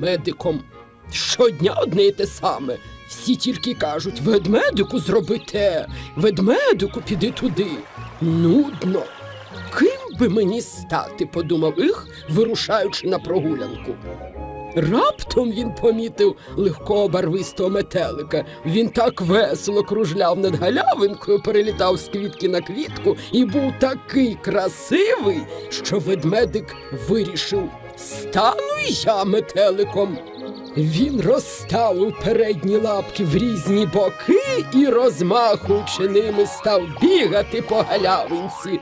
медиком. Щодня одне й те саме. Всі тільки кажуть: ведмедику зроби те, ведмедику піди туди. Нудно. Ким би мені стати, подумав їх, вирушаючи на прогулянку. Раптом він помітив легкого барвистого метелика. Він так весело кружляв над галявинкою, перелітав з квітки на квітку і був такий красивий, що ведмедик вирішив стану я метеликом. Він розставив передні лапки в різні боки і, розмахуючи ними, став бігати по галявинці.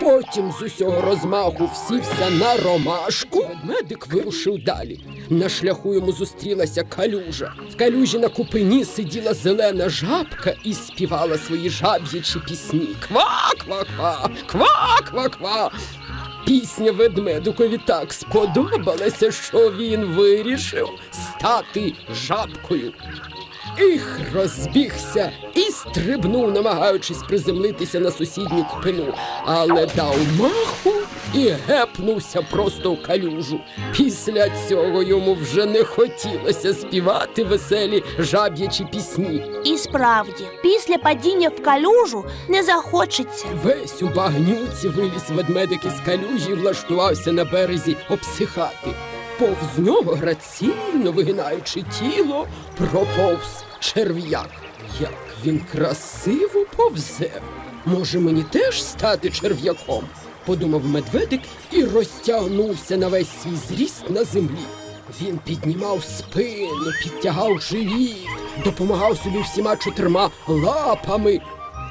Потім з усього розмаху всівся на ромашку. Ведмедик вирушив далі. На шляху йому зустрілася калюжа. В калюжі на купині сиділа зелена жабка і співала свої жаб'ячі пісні. Ква-ква-ква, ква-ква-ква. Пісня ведмедикові так сподобалася, що він вирішив стати жабкою. Їх розбігся і стрибнув, намагаючись приземлитися на сусідню купину, але дав маху і гепнувся просто в калюжу. Після цього йому вже не хотілося співати веселі жаб'ячі пісні. І справді, після падіння в калюжу не захочеться. Весь у багнюці виліз ведмедик із калюжі і влаштувався на березі обсихати. Повз нього граційно вигинаючи тіло, проповз черв'як. Як він красиво повзе. Може, мені теж стати черв'яком? подумав медведик і розтягнувся на весь свій зріст на землі. Він піднімав спину, підтягав живіт, допомагав собі всіма чотирма лапами.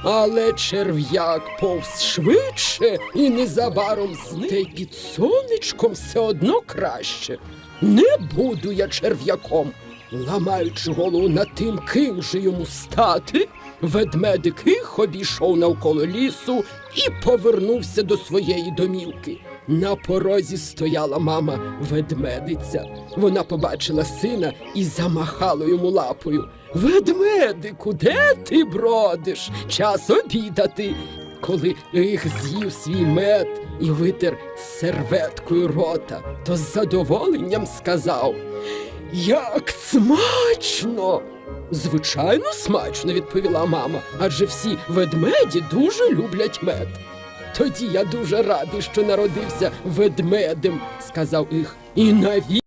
Але черв'як повз швидше і незабаром зник. Та під сонечком все одно краще. Не буду я черв'яком. Ламаючи голову над тим, ким же йому стати, ведмедик їх обійшов навколо лісу і повернувся до своєї домівки. На порозі стояла мама ведмедиця. Вона побачила сина і замахала йому лапою. Ведмедику, де ти бродиш? Час обідати. Коли їх з'їв свій мед і витер серветкою рота, то з задоволенням сказав. Як смачно! Звичайно, смачно, відповіла мама, адже всі ведмеді дуже люблять мед. Тоді я дуже радий, що народився ведмедем, сказав їх. І навіть